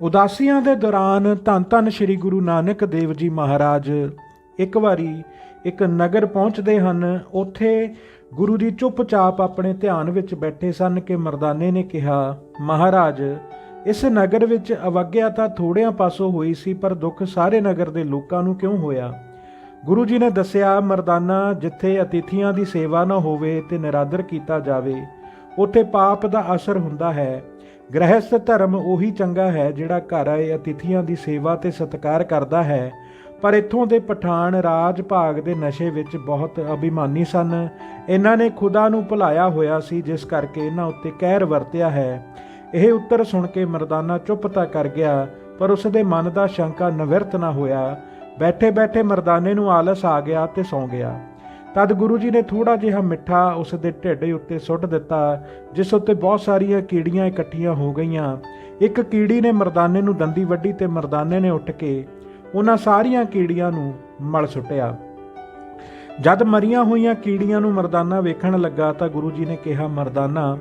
ਉਦਾਸੀਆਂ ਦੇ ਦੌਰਾਨ ਧੰਨ ਧੰਨ ਸ੍ਰੀ ਗੁਰੂ ਨਾਨਕ ਦੇਵ ਜੀ ਮਹਾਰਾਜ, ਇੱਕ ਵਾਰੀ ਇੱਕ ਨਗਰ ਪਹੁੰਚਦੇ ਹਨ, ਉੱਥੇ ਗੁਰੂ ਜੀ ਚੁੱਪਚਾਪ ਆਪਣੇ ਧਿਆਨ ਵਿੱਚ ਬੈਠੇ ਸਨ ਕਿ ਮਰਦਾਨੇ ਨੇ ਕਿਹਾ, ਮਹਾਰਾਜ, ਇਸ ਨਗਰ ਵਿੱਚ ਅਵਗਿਆ ਤਾਂ ਥੋੜਿਆਂ ਪਾਸੋਂ ਹੋਈ ਸੀ, ਪਰ ਦੁੱਖ ਸਾਰੇ ਨਗਰ ਦੇ ਲੋਕਾਂ ਨੂੰ ਕਿਉਂ ਹੋਇਆ? ਗੁਰੂ ਜੀ ਨੇ ਦੱਸਿਆ, ਮਰਦਾਨਾ, ਜਿੱਥੇ ਅਤਿਥੀਆਂ ਦੀ ਸੇਵਾ ਨਾ ਹੋਵੇ ਤੇ ਨਿਰਾਦਰ ਕੀਤਾ ਜਾਵੇ, ਉੱਥੇ ਪਾਪ ਦਾ ਅਸਰ ਹੁੰਦਾ ਹੈ। ਗ੍ਰਹਿਸਥ ਧਰਮ ਉਹੀ ਚੰਗਾ ਹੈ ਜਿਹੜਾ ਘਰ ਆਏ ਅਤਿਥੀਆਂ ਦੀ ਸੇਵਾ ਤੇ ਸਤਿਕਾਰ ਕਰਦਾ ਹੈ, ਪਰ ਇੱਥੋਂ ਦੇ ਪਠਾਨ ਰਾਜ ਭਾਗ ਦੇ ਨਸ਼ੇ ਵਿੱਚ ਬਹੁਤ ਅਭਿਮਾਨੀ ਸਨ। ਇਹਨਾਂ ਨੇ ਖੁਦਾ ਨੂੰ ਭੁਲਾਇਆ ਹੋਇਆ ਸੀ, ਜਿਸ ਕਰਕੇ ਇਹਨਾਂ ਉੱਤੇ ਕਹਿਰ ਵਰਤਿਆ ਹੈ। ਇਹ ਉੱਤਰ ਸੁਣ ਕੇ ਮਰਦਾਨਾ ਚੁੱਪ ਤਾਂ ਕਰ ਗਿਆ, ਪਰ ਉਸ ਦੇ ਮਨ ਦਾ ਸ਼ੰਕਾ ਨਿਵਰਤ ਨਾ ਹੋਇਆ। ਬੈਠੇ ਬੈਠੇ ਮਰਦਾਨੇ ਨੂੰ ਆਲਸ ਆ ਗਿਆ ਤੇ ਸੌਂ ਗਿਆ। ਤਦ ਗੁਰੂ ਜੀ ਨੇ ਥੋੜਾ ਜਿਹਾ ਮਿੱਠਾ ਉਸ ਦੇ ਢਿੱਡ ਉੱਤੇ ਸੁੱਟ ਦਿੱਤਾ, ਜਿਸ ਉੱਤੇ ਬਹੁਤ ਸਾਰੀਆਂ ਕੀੜੀਆਂ ਇਕੱਠੀਆਂ ਹੋ ਗਈਆਂ। ਇੱਕ ਕੀੜੀ ਨੇ ਮਰਦਾਨੇ ਨੂੰ ਦੰਦੀ ਵੱਢੀ ਤੇ ਮਰਦਾਨੇ ਨੇ ਉੱਠ ਕੇ ਉਹਨਾਂ ਸਾਰੀਆਂ ਕੀੜੀਆਂ ਨੂੰ ਮਲ ਸੁੱਟਿਆ। ਜਦ ਮਰੀਆਂ ਹੋਈਆਂ ਕੀੜੀਆਂ ਨੂੰ ਮਰਦਾਨਾ ਵੇਖਣ ਲੱਗਾ ਤਾਂ ਗੁਰੂ ਜੀ ਨੇ ਕਿਹਾ, ਮਰਦਾਨਾ,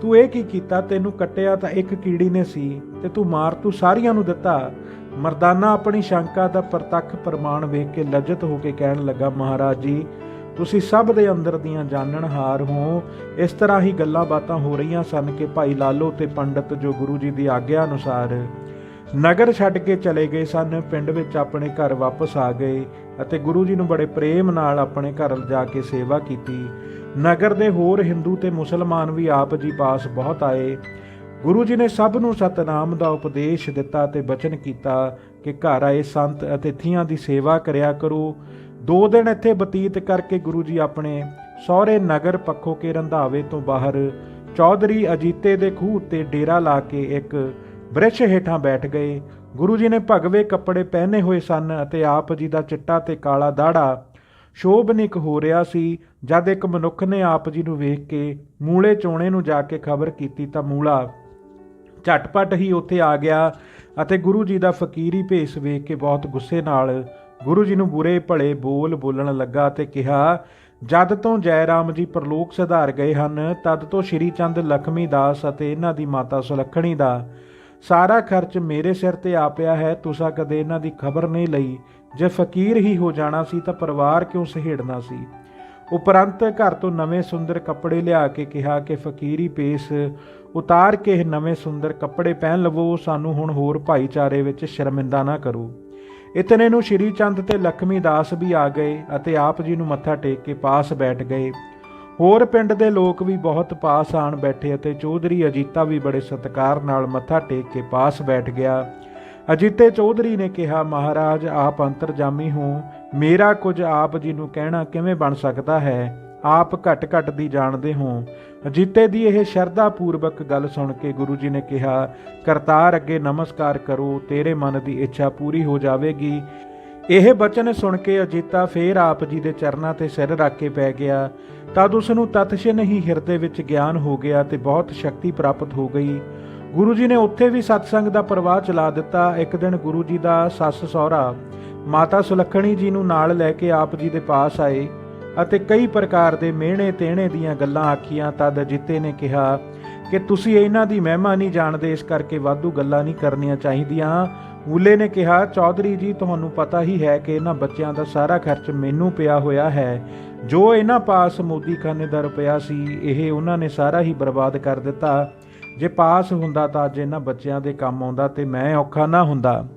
ਤੂੰ ਇਹ ਕੀ ਕੀਤਾ? ਤੈਨੂੰ ਕੱਟਿਆ ਤਾਂ ਇੱਕ ਕੀੜੀ ਨੇ ਸੀ ਤੇ ਤੂੰ ਮਾਰ ਤੂੰ ਸਾਰੀਆਂ ਨੂੰ ਦਿੱਤਾ। ਮਰਦਾਨਾ ਆਪਣੀ ਸ਼ੰਕਾ ਦਾ ਪ੍ਰਤੱਖ ਪ੍ਰਮਾਣ ਵੇਖ ਕੇ ਲਜਤ ਹੋ ਕੇ ਕਹਿਣ ਲੱਗਾ, ਮਹਾਰਾਜ ਜੀ ਤੁਸੀਂ ਸਭ ਦੇ ਅੰਦਰ ਦੀਆਂ ਜਾਣਨਹਾਰ ਹੋ। ਇਸ ਤਰ੍ਹਾਂ ਹੀ ਗੱਲਾਂ ਬਾਤਾਂ ਹੋ ਰਹੀਆਂ ਸਨ ਕਿ ਭਾਈ ਲਾਲੋ ਤੇ ਪੰਡਤ ਜੋ ਗੁਰੂ ਜੀ ਦੀ ਆਗਿਆ ਅਨੁਸਾਰ ਨਗਰ ਛੱਡ ਕੇ ਚਲੇ ਗਏ ਸਨ। ਪਿੰਡ ਵਿੱਚ ਆਪਣੇ ਘਰ ਵਾਪਸ ਆ ਗਏ ਅਤੇ ਗੁਰੂ ਜੀ ਨੂੰ ਬੜੇ ਪ੍ਰੇਮ ਨਾਲ ਆਪਣੇ ਘਰ ਜਾ ਕੇ ਸੇਵਾ ਕੀਤੀ। ਨਗਰ ਦੇ ਹੋਰ ਹਿੰਦੂ ਤੇ ਮੁਸਲਮਾਨ ਵੀ ਆਪ ਜੀ ਪਾਸ ਬਹੁਤ ਆਏ। ਗੁਰੂ ਜੀ ਨੇ ਸਭ ਨੂੰ ਸਤਨਾਮ ਦਾ ਉਪਦੇਸ਼ ਦਿੱਤਾ ਤੇ ਬਚਨ ਕੀਤਾ ਕਿ ਘਰ ਆਏ ਸੰਤ ਅਤਿਥੀਆਂ ਦੀ ਸੇਵਾ ਕਰਿਆ ਕਰੋ। ਦੋ ਦਿਨ ਇੱਥੇ ਬਤੀਤ ਕਰਕੇ ਗੁਰੂ ਜੀ ਆਪਣੇ ਸਹੁਰੇ ਨਗਰ ਪੱਖੋ ਕੇ ਰੰਧਾਵੇ ਤੋਂ ਬਾਹਰ ਚੌਧਰੀ ਅਜੀਤੇ ਦੇ ਖੂਹ ਤੇ ਡੇਰਾ ਲਾ ਕੇ ਇੱਕ ਬ੍ਰਿਛ ਹੇਠਾਂ ਬੈਠ ਗਏ। ਗੁਰੂ ਜੀ ਨੇ ਭਗਵੇ ਕੱਪੜੇ ਪਹਿਨੇ ਹੋਏ ਸਨ ਅਤੇ ਆਪ ਜੀ ਦਾ ਚਿੱਟਾ ਤੇ ਕਾਲਾ ਦਾੜਾ ਸ਼ੋਭਨਿਕ ਹੋ ਰਿਹਾ ਸੀ। ਜਦ ਇੱਕ ਮਨੁੱਖ ਨੇ ਆਪ ਜੀ ਨੂੰ ਵੇਖ ਕੇ ਮੂਲੇ ਚੋਣੇ ਨੂੰ ਜਾ ਕੇ ਖਬਰ ਕੀਤੀ ਤਾਂ ਮੂਲਾ ਝਟਪਟ ਹੀ ਉੱਥੇ ਆ ਗਿਆ ਅਤੇ ਗੁਰੂ ਜੀ ਦਾ ਫਕੀਰੀ ਭੇਸ ਵੇਖ ਕੇ ਬਹੁਤ ਗੁੱਸੇ ਨਾਲ ਗੁਰੂ ਜੀ ਨੂੰ ਬੁਰੇ ਭਲੇ ਬੋਲ ਬੋਲਣ ਲੱਗਾ ਤੇ ਕਿਹਾ, ਜਦ ਤੋਂ ਜੈ ਰਾਮ ਜੀ ਪ੍ਰਲੋਕ ਸੁਧਾਰ ਗਏ ਹਨ, ਤਦ ਤੋਂ ਸ਼੍ਰੀ ਚੰਦ ਲਖਮੀ ਦਾਸ ਅਤੇ ਇਹਨਾਂ ਦੀ ਮਾਤਾ ਸੁਲੱਖਣੀ ਦਾ। ਸਾਰਾ ਖਰਚ ਮੇਰੇ ਸਿਰ ਤੇ ਆ ਪਿਆ ਹੈ, ਤੁਸੀਂ ਕਦੇ ਇਹਨਾਂ ਦੀ ਖਬਰ ਨਹੀਂ ਲਈ। ਜੇ ਫਕੀਰ ਹੀ ਹੋ ਜਾਣਾ ਸੀ ਤਾਂ ਪਰਿਵਾਰ ਕਿਉਂ ਸਹੇੜਨਾ ਸੀ? ਉਪਰੰਤ ਘਰ ਤੋਂ ਨਵੇਂ ਸੁੰਦਰ ਕੱਪੜੇ ਲਿਆ ਕੇ ਕਿਹਾ ਕਿ ਫਕੀਰੀ ਪੇਸ, ਉਤਾਰ ਕੇ ਇਹ ਨਵੇਂ ਸੁੰਦਰ ਕੱਪੜੇ ਪਹਿਨ ਲਵੋ, ਸਾਨੂੰ ਹੁਣ ਹੋਰ ਭਾਈਚਾਰੇ ਵਿੱਚ ਸ਼ਰਮਿੰਦਾ ਨਾ ਕਰੋ। ਇਤਨੇ ਨੂੰ ਸ਼੍ਰੀ ਚੰਦ ਤੇ ਲਖਮੀ ਦਾਸ ਵੀ ਆ ਗਏ ਅਤੇ ਆਪ ਜੀ ਨੂੰ ਮੱਥਾ ਟੇਕ ਕੇ ਪਾਸ ਬੈਠ ਗਏ। ਹੋਰ ਪਿੰਡ ਦੇ ਲੋਕ ਵੀ ਬਹੁਤ ਪਾਸ ਆਣ ਬੈਠੇ ਅਤੇ ਚੌਧਰੀ ਅਜੀਤਾ ਵੀ ਬੜੇ ਸਤਿਕਾਰ ਨਾਲ ਮੱਥਾ ਟੇਕ ਕੇ ਪਾਸ ਬੈਠ ਗਿਆ। ਅਜੀਤੇ ਚੌਧਰੀ ਨੇ ਕਿਹਾ, ਮਹਾਰਾਜ, ਆਪ ਅੰਤਰਜਾਮੀ ਹੋ। ਮੇਰਾ ਕੁਝ ਆਪ ਜੀ ਨੂੰ ਕਹਿਣਾ ਕਿਵੇਂ ਬਣ ਸਕਦਾ ਹੈ? ਆਪ ਘਟ ਘਟ ਦੀ ਜਾਣਦੇ ਹੋ। ਅਜੀਤੇ ਦੀ ਇਹ ਸ਼ਰਧਾ ਪੂਰਵਕ ਗੱਲ ਸੁਣ ਕੇ ਗੁਰੂ ਜੀ ਨੇ ਕਿਹਾ, ਕਰਤਾਰ ਅੱਗੇ ਨਮਸਕਾਰ ਕਰੋ, ਤੇਰੇ ਮਨ ਦੀ ਇੱਛਾ ਪੂਰੀ ਹੋ ਜਾਵੇਗੀ। ਇਹ ਬਚਨ ਸੁਣ ਕੇ ਅਜੀਤਾ ਫੇਰ ਆਪ ਜੀ ਦੇ ਚਰਨਾਂ ਤੇ ਸਿਰ ਰੱਖ ਕੇ ਪੈ ਗਿਆ। ਤਦ ਉਸ ਨੂੰ ਤਤਸ਼ਿਨ ਹੀ ਹਿਰਦੇ ਵਿੱਚ ਗਿਆਨ ਹੋ ਗਿਆ ਤੇ ਬਹੁਤ ਸ਼ਕਤੀ ਪ੍ਰਾਪਤ ਹੋ ਗਈ। ਗੁਰੂ ਜੀ ਨੇ ਉੱਥੇ ਵੀ ਸਤਸੰਗ ਦਾ ਪ੍ਰਵਾਹ ਚਲਾ ਦਿੱਤਾ। ਇੱਕ ਦਿਨ ਗੁਰੂ ਜੀ ਦਾ ਸੱਸ ਸਹੁਰਾ ਮਾਤਾ ਸੁਲੱਖਣੀ ਜੀ ਨੂੰ ਨਾਲ ਲੈ ਕੇ ਆਪ ਜੀ ਦੇ ਪਾਸ ਆਏ। ਅਤੇ ਕਈ ਪ੍ਰਕਾਰ ਦੇ ਮਿਹਣੇ ਤੇਣੇ ਦੀਆਂ ਗੱਲਾਂ ਆਖੀਆਂ, ਤਦ ਅਜਿੱਤੇ ਨੇ ਕਿਹਾ ਕਿ ਤੁਸੀਂ ਇਹਨਾਂ ਦੀ ਮਹਿਮਾ ਨਹੀਂ ਜਾਣਦੇ, ਇਸ ਕਰਕੇ ਵਾਧੂ ਗੱਲਾਂ ਨਹੀਂ ਕਰਨੀਆਂ ਚਾਹੀਦੀਆਂ। ਮੂਲੇ ਨੇ ਕਿਹਾ, ਚੌਧਰੀ ਜੀ, ਤੁਹਾਨੂੰ ਪਤਾ ਹੀ ਹੈ ਕਿ ਇਹਨਾਂ ਬੱਚਿਆਂ ਦਾ ਸਾਰਾ ਖਰਚ ਮੈਨੂੰ ਪਿਆ ਹੋਇਆ ਹੈ। ਜੋ ਇਹਨਾਂ ਪਾਸ ਮੋਦੀ ਖਾਨੇ ਦਾ ਰੁਪਇਆ ਸੀ, ਇਹ ਉਹਨਾਂ ਨੇ ਸਾਰਾ ਹੀ ਬਰਬਾਦ ਕਰ ਦਿੱਤਾ। ਜੇ ਪਾਸ ਹੁੰਦਾ ਤਾਂ ਅੱਜ ਇਹਨਾਂ ਬੱਚਿਆਂ ਦੇ ਕੰਮ ਆਉਂਦਾ ਤੇ ਮੈਂ ਔਖਾ ਨਾ ਹੁੰਦਾ।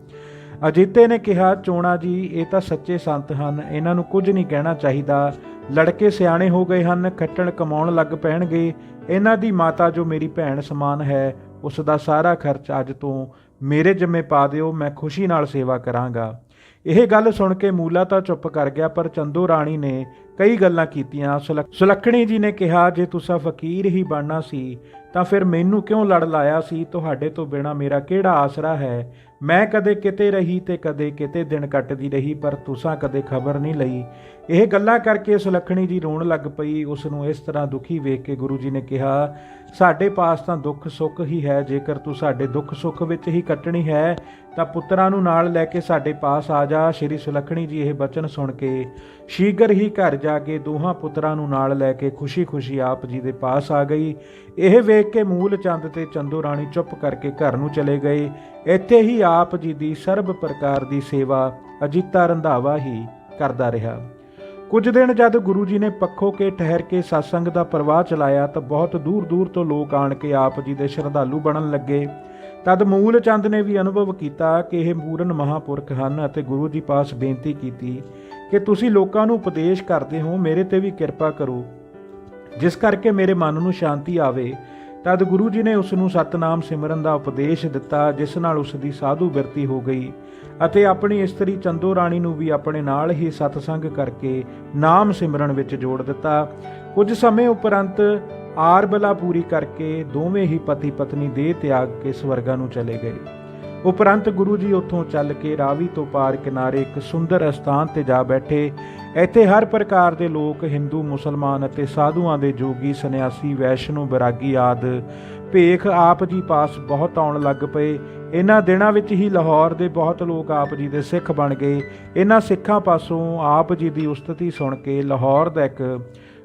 ਅਜੀਤੇ ਨੇ ਕਿਹਾ, ਚੋਣਾ ਜੀ, ਇਹ ਤਾਂ ਸੱਚੇ ਸੰਤ ਹਨ। ਇਹਨਾਂ ਨੂੰ ਕੁਝ ਨਹੀਂ ਕਹਿਣਾ ਚਾਹੀਦਾ। ਲੜਕੇ ਸਿਆਣੇ ਹੋ ਗਏ ਹਨ, ਖੱਟਣ ਕਮਾਉਣ ਲੱਗ ਪੈਣਗੇ। ਇਹਨਾਂ ਦੀ ਮਾਤਾ ਜੋ ਮੇਰੀ ਭੈਣ ਸਮਾਨ ਹੈ, ਉਸ ਦਾ ਸਾਰਾ ਖਰਚ ਅੱਜ ਤੋਂ ਮੇਰੇ ਜਿੰਮੇ ਪਾ ਦਿਓ, ਮੈਂ ਖੁਸ਼ੀ ਨਾਲ ਸੇਵਾ ਕਰਾਂਗਾ। ਇਹ ਗੱਲ ਸੁਣ ਕੇ ਮੂਲਾ ਤਾਂ ਚੁੱਪ ਕਰ ਗਿਆ, ਪਰ ਚੰਦੋ ਰਾਣੀ ਨੇ ਕਈ ਗੱਲਾਂ ਕੀਤੀਆਂ। ਸੁਲੱਖ- ਸੁਲੱਖਣੀ ਜੀ ਨੇ ਕਿਹਾ, ਜੇ ਤੁਸੀਂ ਫਕੀਰ ਹੀ ਬਣਨਾ ਸੀ ਤਾਂ ਫਿਰ ਮੈਨੂੰ ਕਿਉਂ ਲੜ ਲਾਇਆ ਸੀ? ਤੁਹਾਡੇ ਤੋਂ ਬਿਨਾ ਮੇਰਾ ਕਿਹੜਾ ਆਸਰਾ ਹੈ? ਮੈਂ ਕਦੇ ਕਿਤੇ ਰਹੀ ਤੇ ਕਦੇ ਕਿਤੇ ਦਿਨ ਕੱਟਦੀ ਰਹੀ, ਪਰ ਤੁਸਾਂ ਕਦੇ ਖਬਰ ਨਹੀਂ ਲਈ। ਇਹ ਗੱਲਾਂ ਕਰਕੇ ਸੁਲੱਖਣੀ ਜੀ ਰੋਣ ਲੱਗ ਪਈ। ਉਸ ਨੂੰ ਇਸ ਤਰ੍ਹਾਂ ਦੁਖੀ ਵੇਖ ਕੇ ਗੁਰੂ ਜੀ ਨੇ ਕਿਹਾ, ਸਾਡੇ ਪਾਸ ਤਾਂ ਦੁੱਖ ਸੁੱਖ ਹੀ ਹੈ। ਜੇਕਰ ਤੂੰ ਸਾਡੇ ਦੁੱਖ ਸੁੱਖ ਵਿੱਚ ਹੀ ਕੱਟਣੀ ਹੈ, ਤਾਂ ਪੁੱਤਰਾਂ ਨੂੰ ਨਾਲ ਲੈ ਕੇ ਸਾਡੇ ਪਾਸ ਆ ਜਾ। ਸ਼੍ਰੀ ਸੁਲੱਖਣੀ ਜੀ ਇਹ ਬਚਨ ਸੁਣ ਕੇ ਸ਼ੀਘਰ ਹੀ ਘਰ ਜਾ ਕੇ ਦੋਹਾਂ ਪੁੱਤਰਾਂ ਨੂੰ ਨਾਲ ਲੈ ਕੇ ਖੁਸ਼ੀ-ਖੁਸ਼ੀ ਆਪ ਜੀ ਦੇ ਪਾਸ ਆ ਗਈ। ਇਹ ਵੇਖ ਦੇਖ ਕੇ ਮੂਲ ਚੰਦ ਤੇ ਚੰਦੋ ਰਾਣੀ ਚੁੱਪ ਕਰਕੇ ਘਰ ਨੂੰ ਚਲੇ ਗਏ। ਇੱਥੇ ਹੀ ਆਪ ਜੀ ਦੀ ਸਰਬ ਪ੍ਰਕਾਰ ਦੀ ਸੇਵਾ ਅਜੀਤਾ ਰੰਧਾਵਾ ਹੀ ਕਰਦਾ ਰਿਹਾ। ਕੁਝ ਦਿਨ ਜਦ ਗੁਰੂ ਜੀ ਨੇ ਪੱਖੋ ਕੇ ਠਹਿਰ ਕੇ satsang ਦਾ ਪ੍ਰਵਾਹ ਚਲਾਇਆ ਤਾਂ ਬਹੁਤ ਦੂਰ ਦੂਰ ਤੋਂ ਲੋਕ ਆਣ ਕੇ ਆਪ ਜੀ ਦੇ ਸ਼ਰਧਾਲੂ ਬਣਨ ਲੱਗੇ। ਤਦ ਮੂਲ ਚੰਦ ਨੇ ਵੀ ਅਨੁਭਵ ਕੀਤਾ ਕਿ ਇਹ ਮੂਰਨ ਮਹਾਪੁਰਖ ਹਨ ਅਤੇ ਗੁਰੂ ਜੀ ਪਾਸ ਬੇਨਤੀ ਕੀਤੀ ਕਿ ਤੁਸੀਂ ਲੋਕਾਂ ਨੂੰ ਉਪਦੇਸ਼ ਕਰਦੇ ਹੋ, ਮੇਰੇ ਤੇ ਵੀ ਕਿਰਪਾ ਕਰੋ। ਜਿਸ ਕਰਕੇ ਮੇਰੇ ਮਨ ਨੂੰ ਸ਼ਾਂਤੀ ਆਵੇ ਤਦ ਗੁਰੂ ਜੀ ਨੇ ਉਸ ਨੂੰ ਸਤਨਾਮ ਸਿਮਰਨ ਦਾ ਉਪਦੇਸ਼ ਦਿੱਤਾ, ਜਿਸ ਨਾਲ ਉਸ ਦੀ ਸਾਧੂ ਬਿਰਤੀ ਹੋ ਗਈ ਅਤੇ ਆਪਣੀ ਇਸਤਰੀ ਚੰਦੋ ਰਾਣੀ ਨੂੰ ਵੀ ਆਪਣੇ ਨਾਲ ਹੀ ਸਤਸੰਗ ਕਰਕੇ ਨਾਮ ਸਿਮਰਨ ਵਿੱਚ ਜੋੜ ਦਿੱਤਾ। ਕੁਝ ਸਮੇਂ ਉਪਰੰਤ ਆਰਬਲਾ ਪੂਰੀ ਕਰਕੇ ਦੋਵੇਂ ਹੀ ਪਤੀ ਪਤਨੀ ਦੇਹ ਤਿਆਗ ਕੇ ਸਵਰਗਾਂ ਨੂੰ ਚਲੇ ਗਏ। ਉਪਰੰਤ ਗੁਰੂ ਜੀ ਉੱਥੋਂ ਚੱਲ ਕੇ ਰਾਵੀ ਤੋਂ ਪਾਰ ਕਿਨਾਰੇ ਇੱਕ ਸੁੰਦਰ ਅਸਥਾਨ ਤੇ ਜਾ ਬੈਠੇ। ਇੱਥੇ ਹਰ ਪ੍ਰਕਾਰ ਦੇ ਲੋਕ, ਹਿੰਦੂ, ਮੁਸਲਮਾਨ ਅਤੇ ਸਾਧੂਆਂ ਦੇ ਜੋਗੀ, ਸੰਨਿਆਸੀ, ਵੈਸ਼ਨੂ, ਬਰਾਗੀ ਆਦ ਭੇਖ ਆਪ ਜੀ ਪਾਸ ਬਹੁਤ ਆਉਣ ਲੱਗ ਪਏ। ਇਹਨਾਂ ਦਿਨਾਂ ਵਿੱਚ ਹੀ ਲਾਹੌਰ ਦੇ ਬਹੁਤ ਲੋਕ ਆਪ ਜੀ ਦੇ ਸਿੱਖ ਬਣ ਗਏ। ਇਹਨਾਂ ਸਿੱਖਾਂ ਪਾਸੋਂ ਆਪ ਜੀ ਦੀ ਉਸਤਤੀ ਸੁਣ ਕੇ ਲਾਹੌਰ ਦਾ ਇੱਕ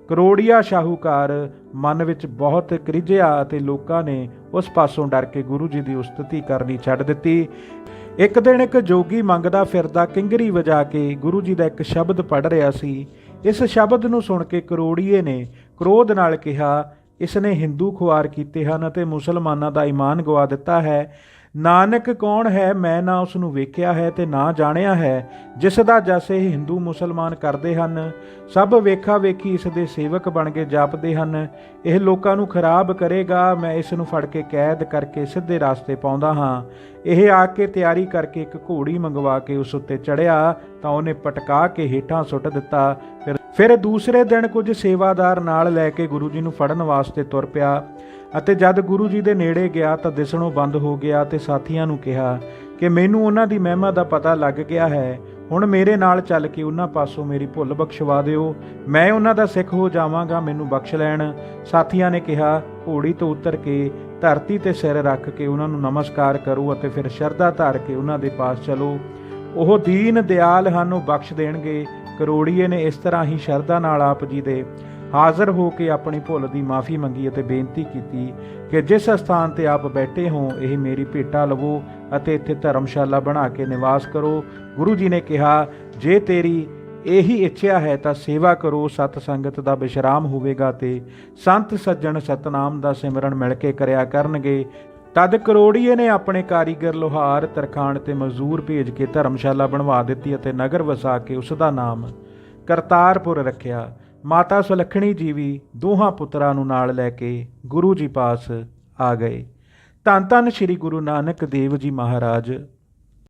ਕਰੋੜੀਆ ਸ਼ਾਹੂਕਾਰ ਮਨ ਵਿੱਚ ਬਹੁਤ ਕ੍ਰਿਜਿਆ ਅਤੇ ਲੋਕਾਂ ਨੇ ਉਸ ਪਾਸੋਂ ਡਰ ਕੇ ਗੁਰੂ ਜੀ ਦੀ ਉਸਤਤੀ ਕਰਨੀ ਛੱਡ ਦਿੱਤੀ। ਇੱਕ ਦਿਨ ਇੱਕ ਜੋਗੀ ਮੰਗਦਾ ਫਿਰਦਾ ਕਿੰਗਰੀ ਵਜਾ ਕੇ ਗੁਰੂ ਜੀ ਦਾ ਇੱਕ ਸ਼ਬਦ ਪੜ੍ਹ ਰਿਹਾ ਸੀ। ਇਸ ਸ਼ਬਦ ਨੂੰ ਸੁਣ ਕੇ ਕਰੋੜੀਏ ਨੇ ਕ੍ਰੋਧ ਨਾਲ ਕਿਹਾ ਇਸ ਨੇ ਹਿੰਦੂ ਖੁਆਰ ਕੀਤੇ ਹਨ ਅਤੇ ਮੁਸਲਮਾਨਾਂ ਦਾ ਈਮਾਨ ਗਵਾ ਦਿੱਤਾ ਹੈ। ਨਾਨਕ ਕੌਣ ਹੈ? ਮੈਂ ਨਾ ਉਸ ਨੂੰ ਵੇਖਿਆ ਹੈ ਤੇ ਨਾ ਜਾਣਿਆ ਹੈ। ਜਿਸ ਦਾ ਜਸ ਇਹ ਹਿੰਦੂ ਮੁਸਲਮਾਨ ਕਰਦੇ ਹਨ, ਸਭ ਵੇਖਾ ਵੇਖੀ ਇਸ ਦੇ ਸੇਵਕ ਬਣ ਕੇ ਜਾਪਦੇ ਹਨ। ਇਹ ਲੋਕਾਂ ਨੂੰ ਖਰਾਬ ਕਰੇਗਾ, ਮੈਂ ਇਸ ਨੂੰ ਫੜ ਕੇ ਕੈਦ ਕਰਕੇ ਸਿੱਧੇ ਰਾਸਤੇ ਪਾਉਂਦਾ ਹਾਂ। ਇਹ ਆ ਕੇ ਤਿਆਰੀ ਕਰਕੇ ਇੱਕ ਘੋੜੀ ਮੰਗਵਾ ਕੇ ਉਸ ਉੱਤੇ ਚੜਿਆ ਤਾਂ ਉਹਨੇ ਪਟਕਾ ਕੇ ਹੇਠਾਂ ਸੁੱਟ ਦਿੱਤਾ। ਫਿਰ ਫਿਰ ਦੂਸਰੇ ਦਿਨ ਕੁਝ ਸੇਵਾਦਾਰ ਨਾਲ ਲੈ ਕੇ ਗੁਰੂ ਜੀ ਨੂੰ ਫੜਨ ਵਾਸਤੇ ਤੁਰ ਪਿਆ। ਅਤੇ ਜਦ ਗੁਰੂ ਜੀ ਦੇ ਨੇੜੇ ਗਿਆ ਤਾਂ ਦਿਸਣੋਂ ਬੰਦ ਹੋ ਗਿਆ ਤੇ ਸਾਥੀਆਂ ਨੂੰ ਕਿਹਾ ਕਿ ਮੈਨੂੰ ਉਹਨਾਂ ਦੀ ਮਹਿਮਾ ਦਾ ਪਤਾ ਲੱਗ ਗਿਆ ਹੈ। ਹੁਣ ਮੇਰੇ ਨਾਲ ਚੱਲ ਕੇ ਉਹਨਾਂ ਪਾਸੋਂ ਮੇਰੀ ਭੁੱਲ ਬਖਸ਼ਵਾ ਦਿਓ। ਮੈਂ ਉਹਨਾਂ ਦਾ ਸਿੱਖ ਹੋ ਜਾਵਾਂਗਾ, ਮੈਨੂੰ ਬਖਸ਼ ਲੈਣ। ਸਾਥੀਆਂ ਨੇ ਕਿਹਾ, ਘੋੜੀ ਤੋਂ ਉਤਰ ਕੇ, ਧਰਤੀ ਤੇ ਸਿਰ ਰੱਖ ਕੇ ਉਹਨਾਂ ਨੂੰ ਨਮਸਕਾਰ ਕਰੋ ਅਤੇ ਫਿਰ ਸ਼ਰਧਾ ਧਾਰ ਕੇ ਉਹਨਾਂ ਦੇ ਪਾਸ ਚਲੋ। ਉਹ ਦੀਨ ਦਿਆਲ ਹਨ, ਉਹ ਬਖਸ਼ ਦੇਣਗੇ। ਕਰੋੜੀਏ ਨੇ ਇਸ ਤਰ੍ਹਾਂ ਹੀ ਸ਼ਰਧਾ ਨਾਲ ਆਪ ਜੀ ਦੇ ਹਾਜ਼ਰ ਹੋ ਕੇ ਆਪਣੀ ਭੁੱਲ ਦੀ ਮਾਫੀ ਮੰਗੀ ਅਤੇ ਬੇਨਤੀ ਕੀਤੀ ਕਿ ਜਿਸ ਸਥਾਨ ਤੇ ਆਪ ਬੈਠੇ ਹੋ, ਇਹ ਮੇਰੀ ਭੇਟਾ ਲਵੋ ਅਤੇ ਇੱਥੇ ਧਰਮਸ਼ਾਲਾ ਬਣਾ ਕੇ ਨਿਵਾਸ ਕਰੋ। ਗੁਰੂ ਜੀ ਨੇ ਕਿਹਾ, ਜੇ ਤੇਰੀ ਇਹੀ ਇੱਛਾ ਹੈ ਤਾਂ ਸੇਵਾ ਕਰੋ, ਸਤ ਸੰਗਤ ਦਾ ਵਿਸ਼ਰਾਮ ਹੋਵੇਗਾ ਤੇ ਸੰਤ ਸੱਜਣ ਸਤਨਾਮ ਦਾ ਸਿਮਰਨ ਮਿਲ ਕੇ ਕਰਿਆ ਕਰਨਗੇ। ਤਦ ਕਰੋੜੀਏ ਨੇ ਆਪਣੇ ਕਾਰੀਗਰ ਲੋਹਾਰ, ਤਰਖਾਣ ਤੇ ਮਜ਼ਦੂਰ ਭੇਜ ਕੇ ਧਰਮਸ਼ਾਲਾ ਬਣਵਾ ਦਿੱਤੀ ਅਤੇ ਨਗਰ ਵਸਾ ਕੇ ਉਸ ਦਾ ਨਾਮ ਕਰਤਾਰਪੁਰ ਰੱਖਿਆ। ਮਾਤਾ ਸੁਲੱਖਣੀ ਜੀ ਵੀ ਦੋਹਾਂ ਪੁੱਤਰਾਂ ਨੂੰ ਨਾਲ ਲੈ ਕੇ ਗੁਰੂ ਜੀ ਪਾਸ ਆ ਗਏ। ਧੰਨ ਧੰਨ ਸ੍ਰੀ ਗੁਰੂ ਨਾਨਕ ਦੇਵ ਜੀ ਮਹਾਰਾਜ।